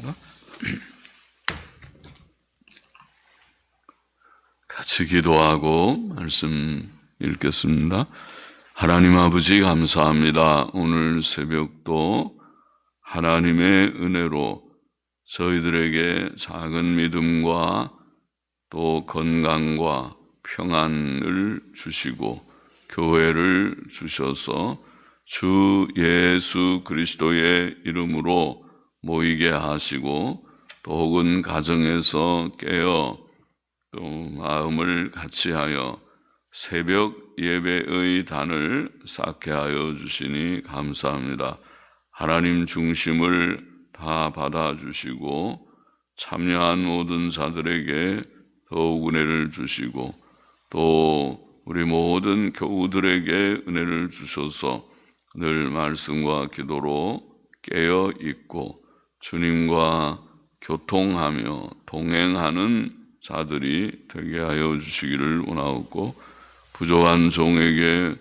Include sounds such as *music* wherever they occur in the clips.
바랍니다. *clears throat* 같이 기도하고 말씀 읽겠습니다. 하나님 아버지 감사합니다. 오늘 새벽도 하나님의 은혜로 저희들에게 작은 믿음과 또 건강과 평안을 주시고 교회를 주셔서 주 예수 그리스도의 이름으로 모이게 하시고 또 혹은 가정에서 깨어 또 마음을 같이하여 새벽 예배의 단을 쌓게 하여 주시니 감사합니다. 하나님 중심을 다 받아주시고 참여한 모든 자들에게 더욱 은혜를 주시고 또 우리 모든 교우들에게 은혜를 주셔서 늘 말씀과 기도로 깨어 있고 주님과 교통하며 동행하는 자들이 되게 하여 주시기를 원하옵고 부족한 종에게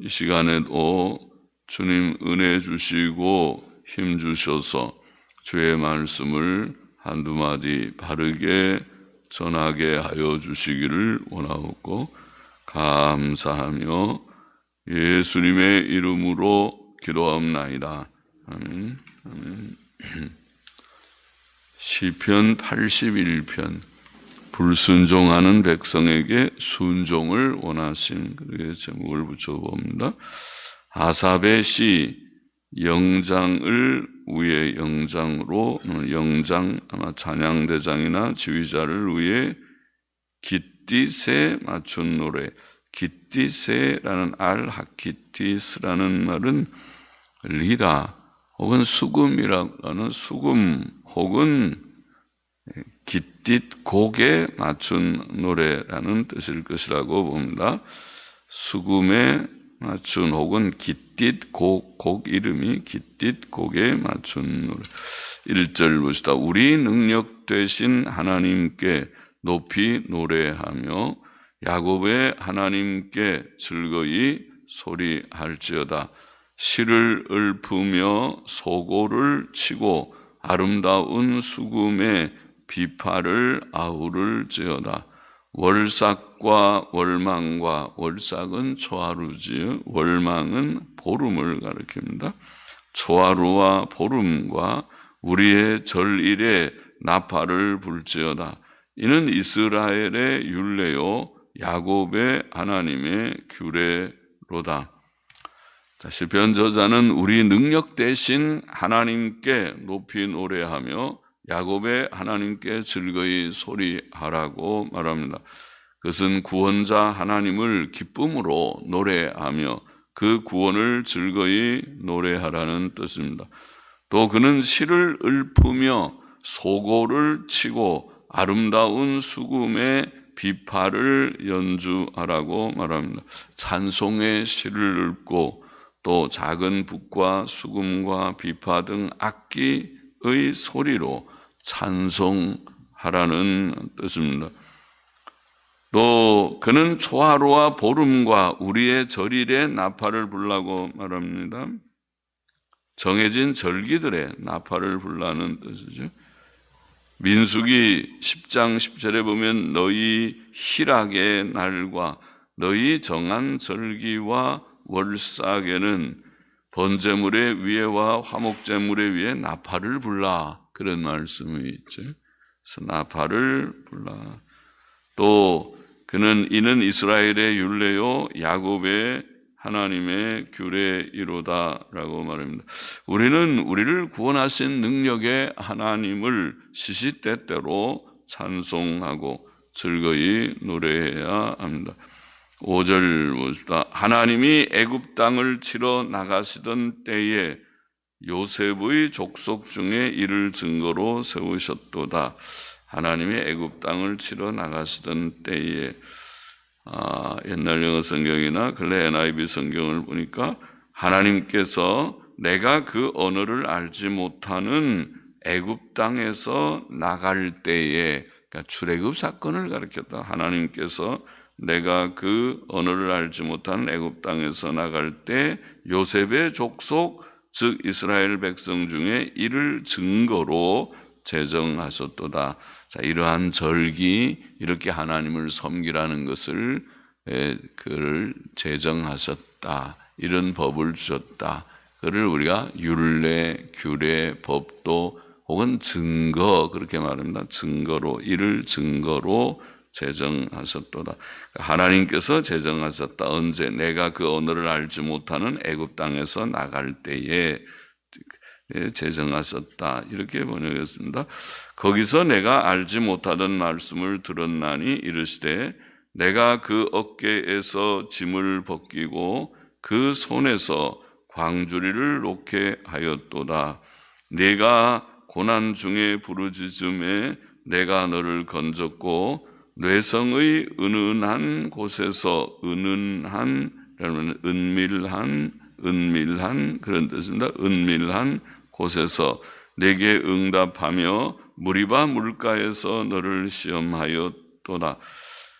이 시간에도 주님 은혜 주시고 힘 주셔서 주의 말씀을 한두 마디 바르게 전하게 하여 주시기를 원하옵고 감사하며 예수님의 이름으로 기도하옵나이다. 아멘. 아멘. 시편 81편 불순종하는 백성에게 순종을 원하신 그의 제목을 붙여봅니다. 아삽의 시 영장을 위해 영장으로 영장 아마 찬양대장이나 지휘자를 위해 기띠세 맞춘 노래 기띠세라는 알 하키티스라는 말은 리라 혹은 수금이라는 수금 혹은 기띠 곡에 맞춘 노래라는 뜻일 것이라고 봅니다. 수금에 맞춘 혹은 기띠 곡, 곡 이름이 기띠 곡에 맞춘 노래. 1절 봅시다. 우리 능력 되신 하나님께 높이 노래하며 야곱의 하나님께 즐거이 소리할지어다. 시를 읊으며 소고를 치고 아름다운 수금에 비파를 아우를 지어다. 월삭과 월망과 월삭은 초하루지 월망은 보름을 가리킵니다. 초하루와 보름과 우리의 절일에 나팔을 불지어다. 이는 이스라엘의 율례요 야곱의 하나님의 규례로다. 자, 시편 저자는 우리 능력 대신 하나님께 높이 노래하며 야곱의 하나님께 즐거이 소리하라고 말합니다. 그것은 구원자 하나님을 기쁨으로 노래하며 그 구원을 즐거이 노래하라는 뜻입니다. 또 그는 시를 읊으며 소고를 치고 아름다운 수금의 비파를 연주하라고 말합니다. 찬송의 시를 읊고 또 작은 북과 수금과 비파 등 악기의 소리로 찬송하라는 뜻입니다. 또 그는 초하루와 보름과 우리의 절일에 나팔을 불라고 말합니다. 정해진 절기들의 나팔을 불라는 뜻이죠. 민수기 10장 10절에 보면 너희 희락의 날과 너희 정한 절기와 월삭에는 번제물의 위에와 화목제물의 위에 나팔을 불라 그런 말씀이 있죠. 그래서 나팔을 불라. 또 그는 이는 이스라엘의 율례요 야곱의 하나님의 규례이로다라고 말합니다. 우리는 우리를 구원하신 능력의 하나님을 시시때때로 찬송하고 즐거이 노래해야 합니다. 5절 봅시다. 하나님이 애굽 땅을 치러 나가시던 때에 요셉의 족속 중에 이를 증거로 세우셨도다. 하나님이 애굽 땅을 치러 나가시던 때에 아, 옛날 영어 성경이나 근래 NIV 성경을 보니까 하나님께서 내가 그 언어를 알지 못하는 애굽 땅에서 나갈 때에 그러니까 출애굽 사건을 가르쳤다. 하나님께서 내가 그 언어를 알지 못하는 애굽 땅에서 나갈 때 요셉의 족속 즉 이스라엘 백성 중에 이를 증거로 제정하셨도다. 자, 이러한 절기 이렇게 하나님을 섬기라는 것을 에, 그를 제정하셨다. 이런 법을 주셨다. 그를 우리가 율례, 규례, 법도 혹은 증거 그렇게 말합니다. 증거로 이를 증거로 제정하셨도다. 하나님께서 제정하셨다. 언제 내가 그 언어를 알지 못하는 애굽 땅에서 나갈 때에 제정하셨다. 이렇게 번역했습니다. 거기서 내가 알지 못하던 말씀을 들었나니 이르시되 내가 그 어깨에서 짐을 벗기고 그 손에서 광주리를 놓게 하였도다. 내가 고난 중에 부르짖음에 내가 너를 건졌고 뇌성의 은은한 곳에서 은은한 그러면 은밀한 은밀한 그런 뜻입니다. 은밀한 곳에서 내게 응답하며 무리바 물가에서 너를 시험하였도다.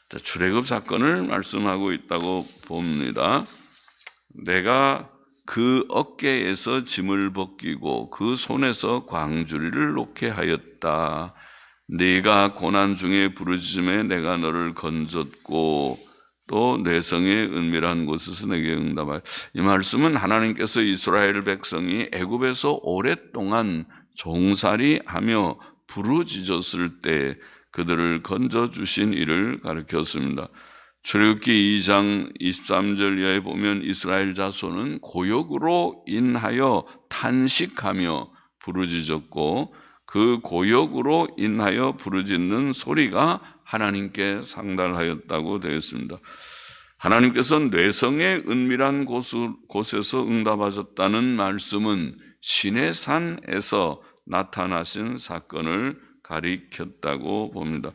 자, 출애굽 사건을 말씀하고 있다고 봅니다. 내가 그 어깨에서 짐을 벗기고 그 손에서 광주리를 놓게 하였다. 네가 고난 중에 부르짖음에 내가 너를 건졌고 또 뇌성의 은밀한 곳에서 내게 응답하여 이 말씀은 하나님께서 이스라엘 백성이 애굽에서 오랫동안 종살이하며 부르짖었을 때 그들을 건져 주신 일을 가르쳤습니다. 출애굽기 2장 23절 이하에 보면 이스라엘 자손은 고역으로 인하여 탄식하며 부르짖었고 그 고역으로 인하여 부르짖는 소리가 하나님께 상달하였다고 되어 있습니다. 하나님께서 뇌성의 은밀한 곳에서 응답하셨다는 말씀은 신의 산에서 나타나신 사건을 가리켰다고 봅니다.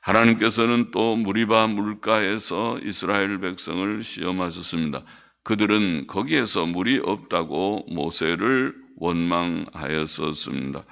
하나님께서는 또 무리바 물가에서 이스라엘 백성을 시험하셨습니다. 그들은 거기에서 물이 없다고 모세를 원망하였었습니다.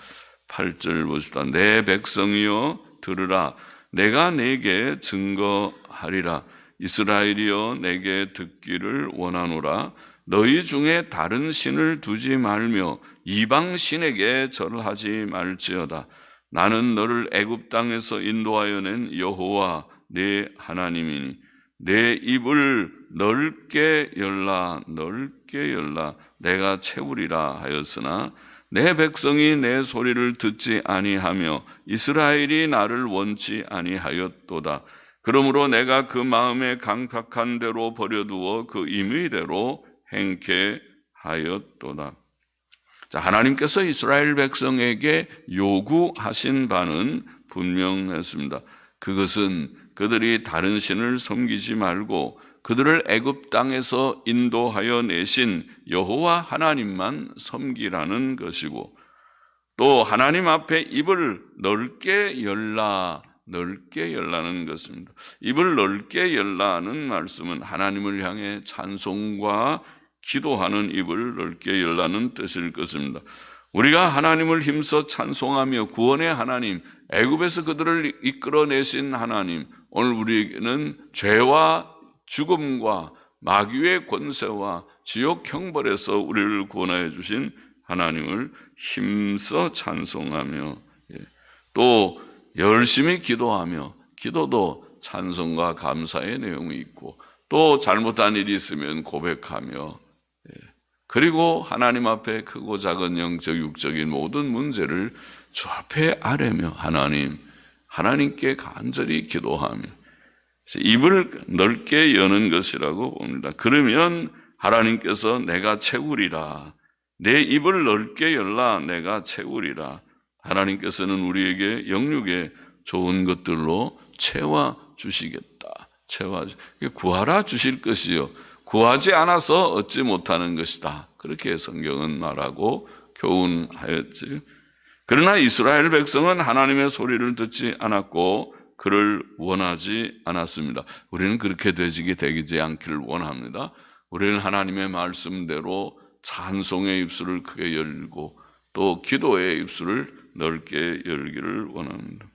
8절 보십시다. 내 백성이여 들으라. 내가 내게 증거하리라. 이스라엘이여 내게 듣기를 원하노라. 너희 중에 다른 신을 두지 말며 이방 신에게 절하지 말지어다. 나는 너를 애굽 땅에서 인도하여 낸 여호와 내 하나님이니 내 입을 넓게 열라 넓게 열라 내가 채우리라 하였으나 내 백성이 내 소리를 듣지 아니하며 이스라엘이 나를 원치 아니하였도다. 그러므로 내가 그 마음에 강팍한 대로 버려두어 그 임의대로 행케 하였도다. 자, 하나님께서 이스라엘 백성에게 요구하신 바는 분명했습니다. 그것은 그들이 다른 신을 섬기지 말고 그들을 애굽 땅에서 인도하여 내신 여호와 하나님만 섬기라는 것이고 또 하나님 앞에 입을 넓게 열라 넓게 열라는 것입니다. 입을 넓게 열라는 말씀은 하나님을 향해 찬송과 기도하는 입을 넓게 열라는 뜻일 것입니다. 우리가 하나님을 힘써 찬송하며 구원의 하나님, 애굽에서 그들을 이끌어내신 하나님, 오늘 우리에게는 죄와 죽음과 마귀의 권세와 지옥 형벌에서 우리를 구원하여 주신 하나님을 힘써 찬송하며 예, 또 열심히 기도하며 기도도 찬송과 감사의 내용이 있고 또 잘못한 일이 있으면 고백하며 그리고 하나님 앞에 크고 작은 영적, 육적인 모든 문제를 주 앞에 아뢰며 하나님, 하나님께 간절히 기도하며 입을 넓게 여는 것이라고 봅니다. 그러면 하나님께서 내가 채우리라. 내 입을 넓게 열라 내가 채우리라. 하나님께서는 우리에게 영육에 좋은 것들로 채워 주시겠다. 채워 구하라 주실 것이요. 구하지 않아서 얻지 못하는 것이다. 그렇게 성경은 말하고 교훈하였지. 그러나 이스라엘 백성은 하나님의 소리를 듣지 않았고 그를 원하지 않았습니다. 우리는 그렇게 되지게 되지 않기를 원합니다. 우리는 하나님의 말씀대로 찬송의 입술을 크게 열고 또 기도의 입술을 넓게 열기를 원합니다.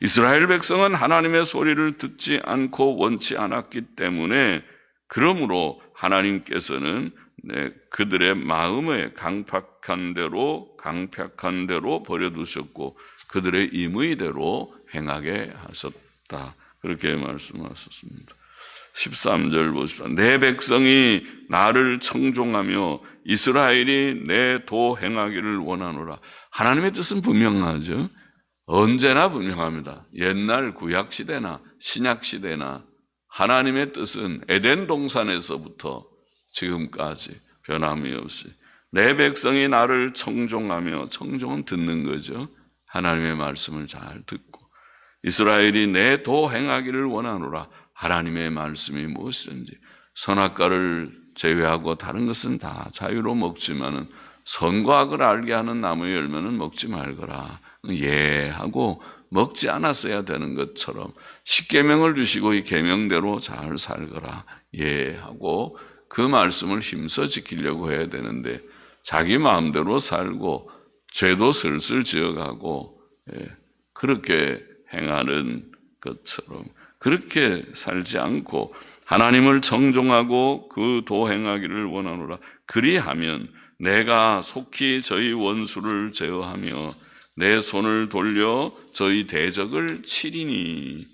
이스라엘 백성은 하나님의 소리를 듣지 않고 원치 않았기 때문에 그러므로 하나님께서는 네, 그들의 마음에 강팍한 대로 강팍한 대로 버려두셨고 그들의 임의대로 행하게 하셨다. 그렇게 말씀하셨습니다. 13절 보십시오. 내 백성이 나를 청종하며 이스라엘이 내 도 행하기를 원하노라. 하나님의 뜻은 분명하죠. 언제나 분명합니다. 옛날 구약 시대나 신약 시대나 하나님의 뜻은 에덴 동산에서부터 지금까지 변함이 없이 내 백성이 나를 청종하며 청종은 듣는 거죠. 하나님의 말씀을 잘 듣고 이스라엘이 내 도 행하기를 원하노라. 하나님의 말씀이 무엇이든지 선악과를 제외하고 다른 것은 다 자유로 먹지만은 선과 악을 알게 하는 나무의 열매는 먹지 말거라. 예 하고 먹지 않았어야 되는 것처럼 십계명을 주시고 이 계명대로 잘 살거라. 예 하고 그 말씀을 힘써 지키려고 해야 되는데 자기 마음대로 살고 죄도 슬슬 지어가고 예, 그렇게 행하는 것처럼 그렇게 살지 않고 하나님을 정종하고 그 도행하기를 원하노라. 그리하면 내가 속히 저희 원수를 제어하며 내 손을 돌려 저희 대적을 치리니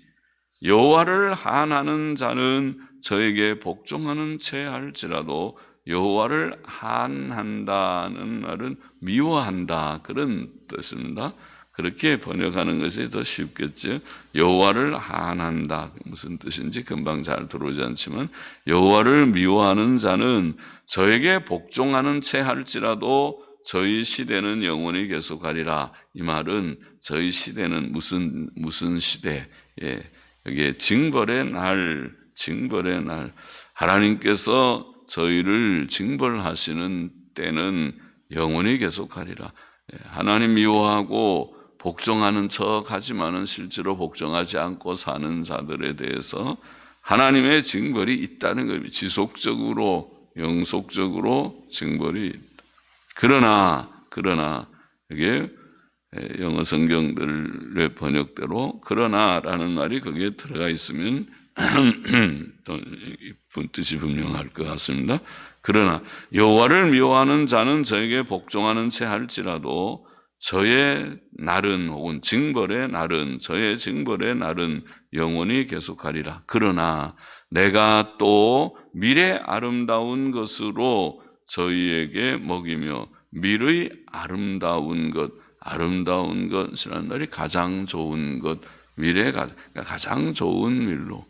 여호와를 한하는 자는 저에게 복종하는 채 할지라도 여호와를 한한다는 말은 미워한다 그런 뜻입니다. 그렇게 번역하는 것이 더 쉽겠죠. 여호와를 한한다 무슨 뜻인지 금방 잘 들어오지 않지만 여호와를 미워하는 자는 저에게 복종하는 채 할지라도 저희 시대는 영원히 계속하리라. 이 말은 저희 시대는 무슨 무슨 시대? 예, 여기에 징벌의 날, 징벌의 날. 하나님께서 저희를 징벌하시는 때는 영원히 계속하리라. 예, 하나님 미워하고 복종하는 척 하지만은 실제로 복종하지 않고 사는 자들에 대해서 하나님의 징벌이 있다는 겁니다. 지속적으로, 영속적으로 징벌이 있다. 그러나, 그러나, 이게 영어 성경들의 번역대로 그러나라는 말이 거기에 들어가 있으면 또 뜻이 분명할 것 같습니다. 그러나 여호와를 미워하는 자는 저에게 복종하는 채 할지라도 저의 날은 혹은 징벌의 날은 저의 징벌의 날은 영원히 계속하리라. 그러나 내가 또 미래 아름다운 것으로 저희에게 먹이며 미의 아름다운 것, 아름다운 것이라는 말이 가장 좋은 것, 미래가 그러니까 가장 좋은 밀로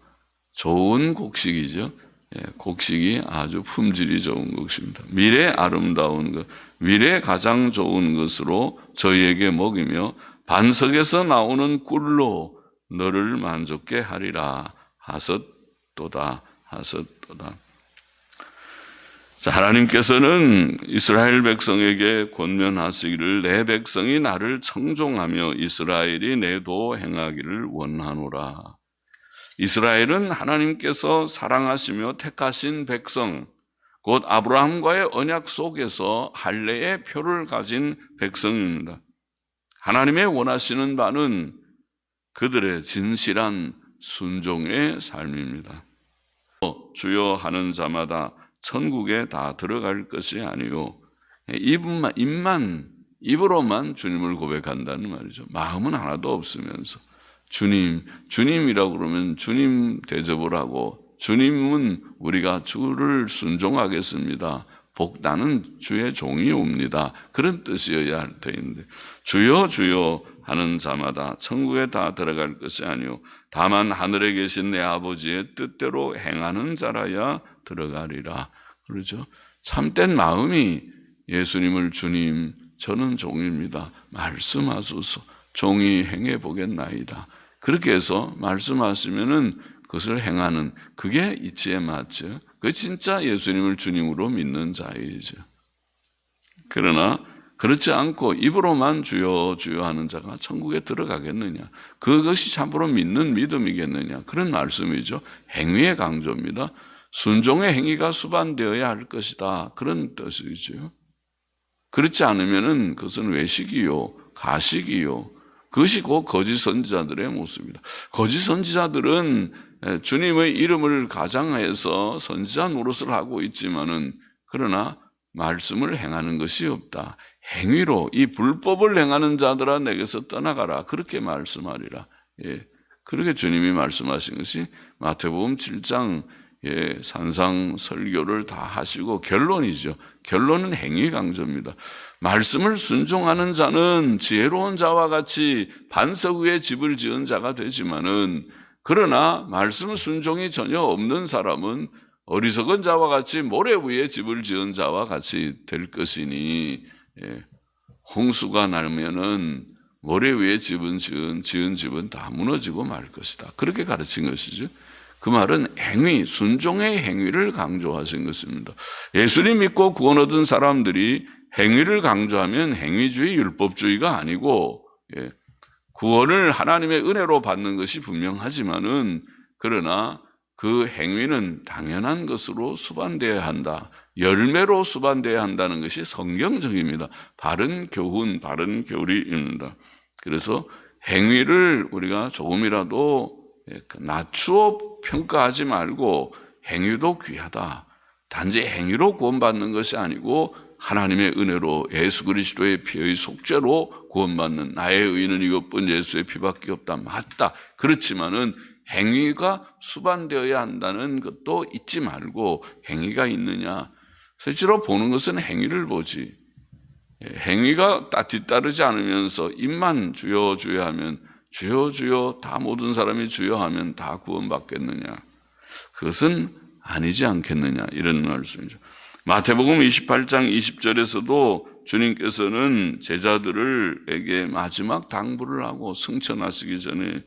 좋은 곡식이죠. 예, 곡식이 아주 품질이 좋은 것입니다. 미래 아름다운 것, 미래 가장 좋은 것으로 저희에게 먹이며 반석에서 나오는 꿀로 너를 만족케 하리라 하셨도다 하셨도다. 자, 하나님께서는 이스라엘 백성에게 권면하시기를 내 백성이 나를 청종하며 이스라엘이 내 도 행하기를 원하노라. 이스라엘은 하나님께서 사랑하시며 택하신 백성, 곧 아브라함과의 언약 속에서 할례의 표를 가진 백성입니다. 하나님의 원하시는 바는 그들의 진실한 순종의 삶입니다. 주여 하는 자마다 천국에 다 들어갈 것이 아니요 입만 입만 입으로만 주님을 고백한다는 말이죠. 마음은 하나도 없으면서 주님 주님이라고 그러면 주님 대접을 하고 주님은 우리가 주를 순종하겠습니다. 복다는 주의 종이 옵니다. 그런 뜻이어야 할 터인데 주여 주여 하는 자마다 천국에 다 들어갈 것이 아니요 다만 하늘에 계신 내 아버지의 뜻대로 행하는 자라야 들어가리라. 그러죠. 참된 마음이 예수님을 주님 저는 종입니다. 말씀하소서 종이 행해 보겠나이다. 그렇게 해서 말씀하시면은 그것을 행하는 그게 이치에 맞죠. 그 진짜 예수님을 주님으로 믿는 자이죠. 그러나 그렇지 않고 입으로만 주여 주여 하는 자가 천국에 들어가겠느냐? 그것이 참으로 믿는 믿음이겠느냐? 그런 말씀이죠. 행위의 강조입니다. 순종의 행위가 수반되어야 할 것이다. 그런 뜻이죠. 그렇지 않으면은 그것은 외식이요, 가식이요. 그것이 곧 거짓 선지자들의 모습입니다. 거짓 선지자들은 주님의 이름을 가장해서 선지자 노릇을 하고 있지만은 그러나 말씀을 행하는 것이 없다. 행위로 이 불법을 행하는 자들아 내게서 떠나가라. 그렇게 말씀하리라. 예. 그렇게 주님이 말씀하신 것이 마태복음 7장 예, 산상 설교를 다 하시고 결론이죠. 결론은 행위 강조입니다. 말씀을 순종하는 자는 지혜로운 자와 같이 반석 위에 집을 지은 자가 되지만은 그러나 말씀 순종이 전혀 없는 사람은 어리석은 자와 같이 모래 위에 집을 지은 자와 같이 될 것이니 예, 홍수가 나면은 모래 위에 집은 지은, 지은 집은 다 무너지고 말 것이다. 그렇게 가르친 것이죠. 그 말은 행위, 순종의 행위를 강조하신 것입니다. 예수님 믿고 구원 얻은 사람들이 행위를 강조하면 행위주의, 율법주의가 아니고, 예, 구원을 하나님의 은혜로 받는 것이 분명하지만은, 그러나 그 행위는 당연한 것으로 수반되어야 한다. 열매로 수반되어야 한다는 것이 성경적입니다. 바른 교훈, 바른 교리입니다. 그래서 행위를 우리가 조금이라도 예, 낮추어 평가하지 말고 행위도 귀하다. 단지 행위로 구원받는 것이 아니고 하나님의 은혜로 예수 그리스도의 피의 속죄로 구원받는 나의 의는 이것뿐 예수의 피밖에 없다. 맞다. 그렇지만은 행위가 수반되어야 한다는 것도 잊지 말고 행위가 있느냐. 실제로 보는 것은 행위를 보지. 예, 행위가 다 뒤따르지 않으면서 입만 주여 주여 하면 주여 주여 다 모든 사람이 주여 하면 다 구원받겠느냐? 그것은 아니지 않겠느냐? 이런 말씀이죠. 마태복음 28장 20절에서도 주님께서는 제자들에게 마지막 당부를 하고 승천하시기 전에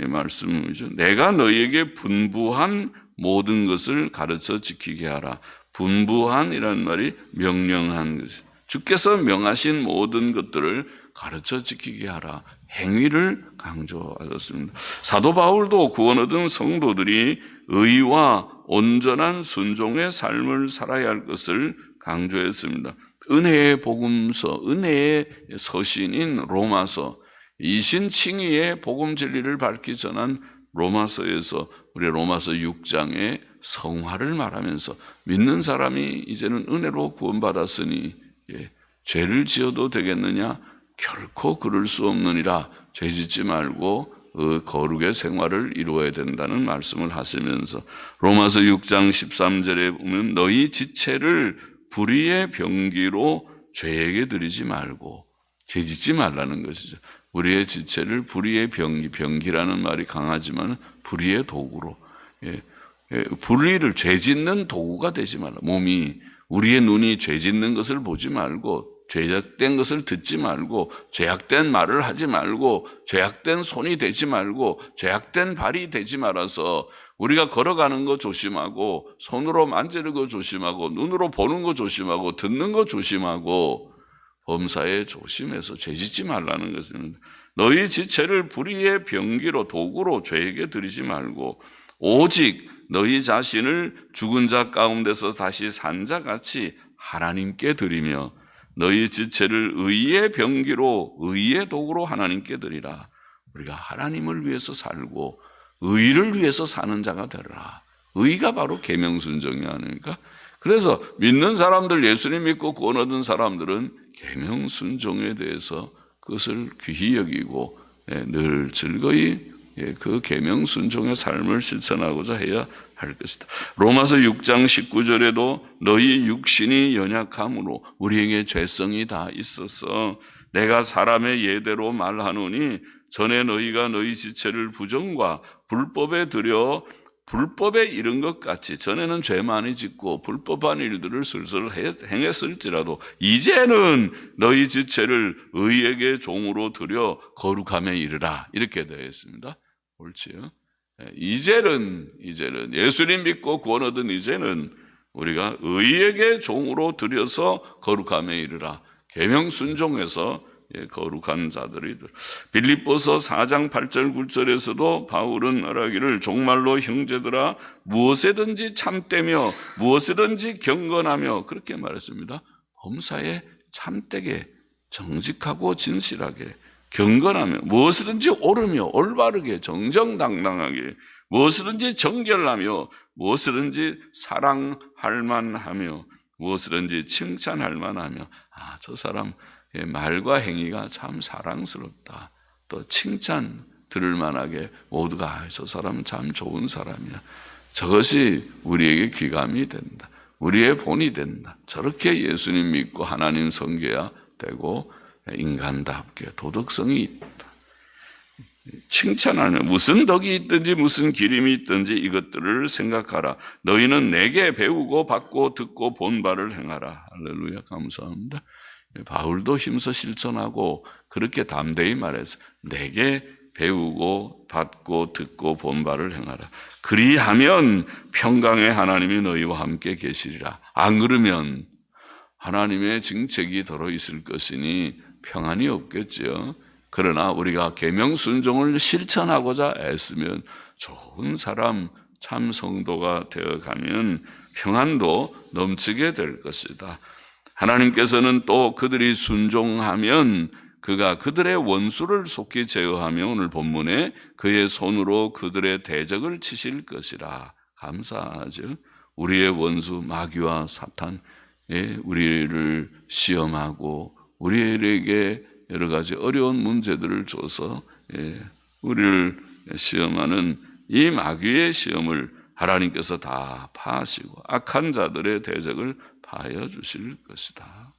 이 말씀이죠. 내가 너희에게 분부한 모든 것을 가르쳐 지키게 하라. 분부한이라는 말이 명령한 것. 주께서 명하신 모든 것들을 가르쳐 지키게 하라. 행위를 강조하셨습니다. 사도 바울도 구원 얻은 성도들이 의와 온전한 순종의 삶을 살아야 할 것을 강조했습니다. 은혜의 복음서, 은혜의 서신인 로마서, 이신칭의의 복음 진리를 밝히 전한 로마서에서 우리 로마서 6장의 성화를 말하면서 믿는 사람이 이제는 은혜로 구원받았으니 예, 죄를 지어도 되겠느냐? 결코 그럴 수 없느니라. 죄 짓지 말고 그 거룩의 생활을 이루어야 된다는 말씀을 하시면서 로마서 6장 13절에 보면 너희 지체를 불의의 병기로 죄에게 드리지 말고 죄 짓지 말라는 것이죠. 우리의 지체를 불의의 병기, 병기라는 말이 강하지만 불의의 도구로 예, 예, 불의를 죄 짓는 도구가 되지 말라. 몸이 우리의 눈이 죄 짓는 것을 보지 말고 죄악된 것을 듣지 말고 죄악된 말을 하지 말고 죄악된 손이 되지 말고 죄악된 발이 되지 말아서 우리가 걸어가는 거 조심하고 손으로 만지는 거 조심하고 눈으로 보는 거 조심하고 듣는 거 조심하고 범사에 조심해서 죄짓지 말라는 것입니다. 너희 지체를 불의의 병기로 도구로 죄에게 드리지 말고 오직 너희 자신을 죽은 자 가운데서 다시 산 자 같이 하나님께 드리며 너희 지체를 의의 병기로 의의 도구로 하나님께 드리라. 우리가 하나님을 위해서 살고 의를 위해서 사는 자가 되라. 의가 바로 계명 순종이 아닙니까? 그래서 믿는 사람들 예수님 믿고 구원 얻은 사람들은 계명 순종에 대해서 그것을 귀히 여기고 예, 늘 즐거이 예, 그 계명 순종의 삶을 실천하고자 해야 할 것이다. 로마서 6장 19절에도 너희 육신이 연약함으로 우리에게 죄성이 다 있어서 내가 사람의 예대로 말하노니 전에 너희가 너희 지체를 부정과 불법에 들여 불법에 이른 것 같이 전에는 죄 많이 짓고 불법한 일들을 슬슬 행했을지라도 이제는 너희 지체를 의에게 종으로 들여 거룩함에 이르라 이렇게 되어 있습니다. 옳지요? 예, 이제는 이제는 예수님 믿고 구원 얻은 이제는 우리가 의에게 종으로 들여서 거룩함에 이르라 계명 순종해서 예, 거룩한 자들이 빌립보서 4장 8절 9절에서도 바울은 말하기를 종말로 형제들아 무엇에든지 참되며 무엇에든지 경건하며 그렇게 말했습니다. 범사에 참되게 정직하고 진실하게 경건하며 무엇이든지 옳으며 올바르게 정정당당하게 무엇이든지 정결하며 무엇이든지 사랑할 만하며 무엇이든지 칭찬할 만하며 아, 저 사람의 말과 행위가 참 사랑스럽다. 또 칭찬 들을 만하게 모두가 아, 저 사람은 참 좋은 사람이야. 저것이 우리에게 귀감이 된다. 우리의 본이 된다. 저렇게 예수님 믿고 하나님 섬겨야 되고 인간답게 도덕성이 있다. 칭찬하는 무슨 덕이 있든지 무슨 기림이 있든지 이것들을 생각하라. 너희는 내게 배우고 받고 듣고 본 바를 행하라. 할렐루야 감사합니다. 바울도 힘써 실천하고 그렇게 담대히 말해서 내게 배우고 받고 듣고 본 바를 행하라. 그리하면 평강의 하나님이 너희와 함께 계시리라. 안 그러면 하나님의 증책이 들어 있을 것이니 평안이 없겠죠. 그러나 우리가 계명 순종을 실천하고자 애쓰면 좋은 사람 참 성도가 되어 가면 평안도 넘치게 될 것이다. 하나님께서는 또 그들이 순종하면 그가 그들의 원수를 속히 제어하며 오늘 본문에 그의 손으로 그들의 대적을 치실 것이라. 감사하죠. 우리의 원수 마귀와 사탄, 예, 우리를 시험하고 우리에게 여러 가지 어려운 문제들을 줘서 예, 우리를 시험하는 이 마귀의 시험을 하나님께서 다 파하시고 악한 자들의 대적을 파여 주실 것이다.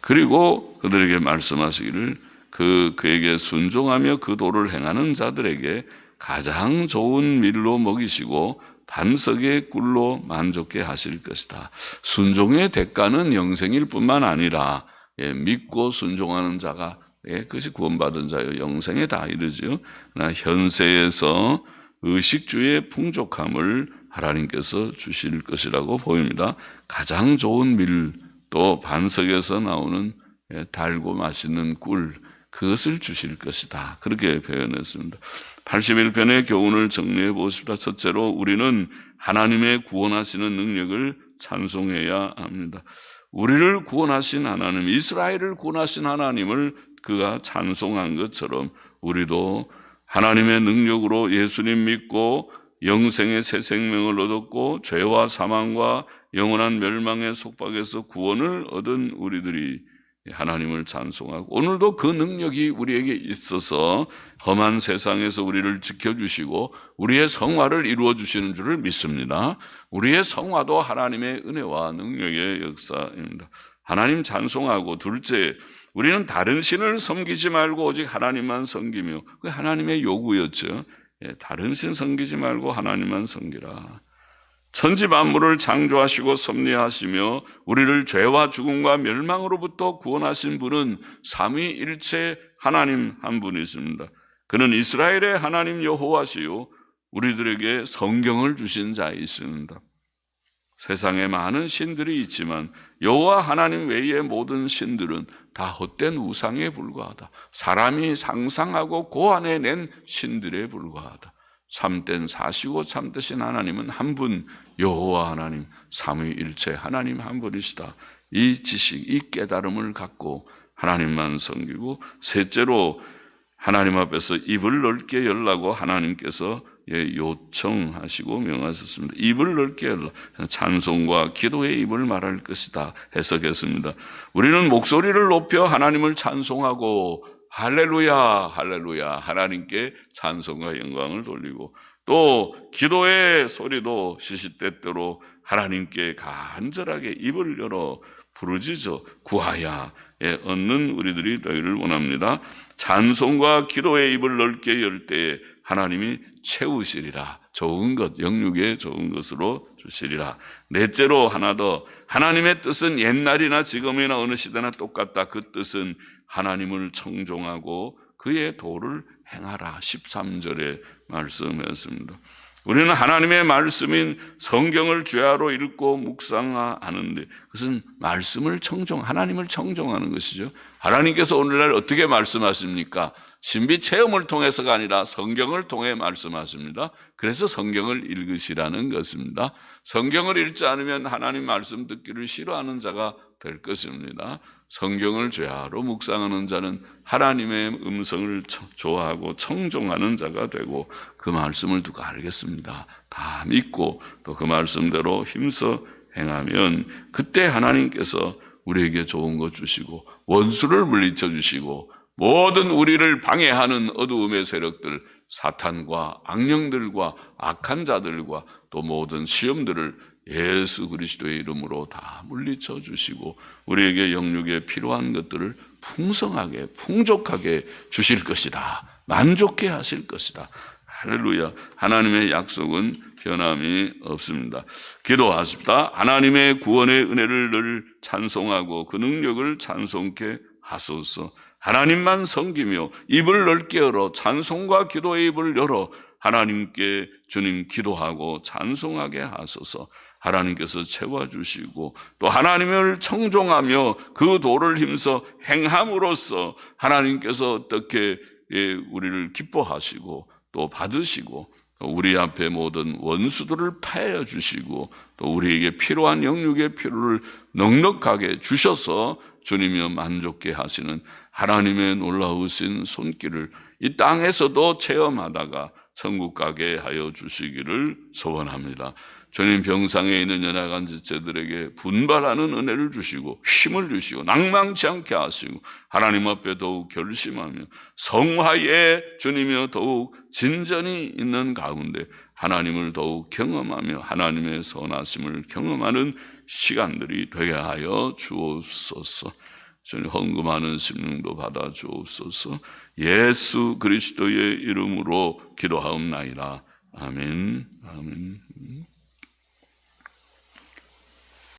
그리고 그들에게 말씀하시기를 그 그에게 순종하며 그 도를 행하는 자들에게 가장 좋은 밀로 먹이시고 반석의 꿀로 만족해 하실 것이다. 순종의 대가는 영생일 뿐만 아니라 예, 믿고 순종하는 자가 예, 그것이 구원받은 자요 영생에 다 이르죠. 그러나 현세에서 의식주의 풍족함을 하나님께서 주실 것이라고 보입니다. 가장 좋은 밀, 또 반석에서 나오는 예, 달고 맛있는 꿀, 그것을 주실 것이다. 그렇게 표현했습니다. 81편의 교훈을 정리해 보십시다. 첫째로 우리는 하나님의 구원하시는 능력을 찬송해야 합니다. 우리를 구원하신 하나님, 이스라엘을 구원하신 하나님을 그가 찬송한 것처럼 우리도 하나님의 능력으로 예수님 믿고 영생의 새 생명을 얻었고 죄와 사망과 영원한 멸망의 속박에서 구원을 얻은 우리들이 하나님을 찬송하고 오늘도 그 능력이 우리에게 있어서 험한 세상에서 우리를 지켜주시고 우리의 성화를 이루어 주시는 줄을 믿습니다. 우리의 성화도 하나님의 은혜와 능력의 역사입니다. 하나님 찬송하고 둘째 우리는 다른 신을 섬기지 말고 오직 하나님만 섬기며 그 하나님의 요구였죠. 예, 다른 신 섬기지 말고 하나님만 섬기라. 천지 만물을 창조하시고 섭리하시며 우리를 죄와 죽음과 멸망으로부터 구원하신 분은 삼위일체 하나님 한 분이십니다. 그는 이스라엘의 하나님 여호와시요 우리들에게 성경을 주신 자이십니다. 세상에 많은 신들이 있지만 여호와 하나님 외의 모든 신들은 다 헛된 우상에 불과하다. 사람이 상상하고 고안해 낸 신들에 불과하다. 참된 사시고 참되신 하나님은 한 분 여호와 하나님 삼위일체 하나님 한 분이시다. 이 지식, 이 깨달음을 갖고 하나님만 섬기고 셋째로 하나님 앞에서 입을 넓게 열라고 하나님께서 예, 요청하시고 명하셨습니다. 입을 넓게 열라. 찬송과 기도의 입을 말할 것이다. 해석했습니다. 우리는 목소리를 높여 하나님을 찬송하고 할렐루야, 할렐루야. 하나님께 찬송과 영광을 돌리고 또 기도의 소리도 시시때때로 하나님께 간절하게 입을 열어 부르짖어 구하야 예, 얻는 우리들이 되기를 원합니다. 찬송과 기도의 입을 넓게 열 때에 하나님이 채우시리라. 좋은 것, 영육의 좋은 것으로 주시리라. 넷째로 하나 더 하나님의 뜻은 옛날이나 지금이나 어느 시대나 똑같다. 그 뜻은 하나님을 청종하고 그의 도를 행하라. 13절에 말씀했습니다. 우리는 하나님의 말씀인 성경을 죄하로 읽고 묵상하는데 그것은 말씀을 청종, 하나님을 청종하는 것이죠. 하나님께서 오늘날 어떻게 말씀하십니까? 신비 체험을 통해서가 아니라 성경을 통해 말씀하십니다. 그래서 성경을 읽으시라는 것입니다. 성경을 읽지 않으면 하나님 말씀 듣기를 싫어하는 자가 될 것입니다. 성경을 죄하로 묵상하는 자는 하나님의 음성을 청- 좋아하고 청종하는 자가 되고 그 말씀을 두고 알겠습니다. 다 믿고 또 그 말씀대로 힘써 행하면 그때 하나님께서 우리에게 좋은 것 주시고 원수를 물리쳐 주시고 모든 우리를 방해하는 어두움의 세력들 사탄과 악령들과 악한 자들과 또 모든 시험들을 예수 그리스도의 이름으로 다 물리쳐 주시고 우리에게 영육에 필요한 것들을 풍성하게 풍족하게 주실 것이다. 만족해 하실 것이다. 할렐루야. 하나님의 약속은 변함이 없습니다. 기도하십니다. 하나님의 구원의 은혜를 늘 찬송하고 그 능력을 찬송케 하소서. 하나님만 섬기며 입을 넓게 열어 찬송과 기도의 입을 열어 하나님께 주님 기도하고 찬송하게 하소서. 하나님께서 채워주시고 또 하나님을 청종하며 그 도를 힘써 행함으로써 하나님께서 어떻게 예, 우리를 기뻐하시고 또 받으시고 또 우리 앞에 모든 원수들을 파여 주시고 또 우리에게 필요한 영육의 필요를 넉넉하게 주셔서 주님이여 만족케 하시는 하나님의 놀라우신 손길을 이 땅에서도 체험하다가 천국 가게 하여 주시기를 소원합니다. 주님 병상에 있는 연약한 지체들에게 분발하는 은혜를 주시고 힘을 주시고 낭망치 않게 하시고 하나님 앞에 더욱 결심하며 성화에 주님이여 더욱 진전이 있는 가운데 하나님을 더욱 경험하며 하나님의 선하심을 경험하는 시간들이 되게 하여 주옵소서. 주님 헌금하는 심령도 받아 주옵소서. 예수 그리스도의 이름으로 기도하옵나이다. 아멘. 아멘.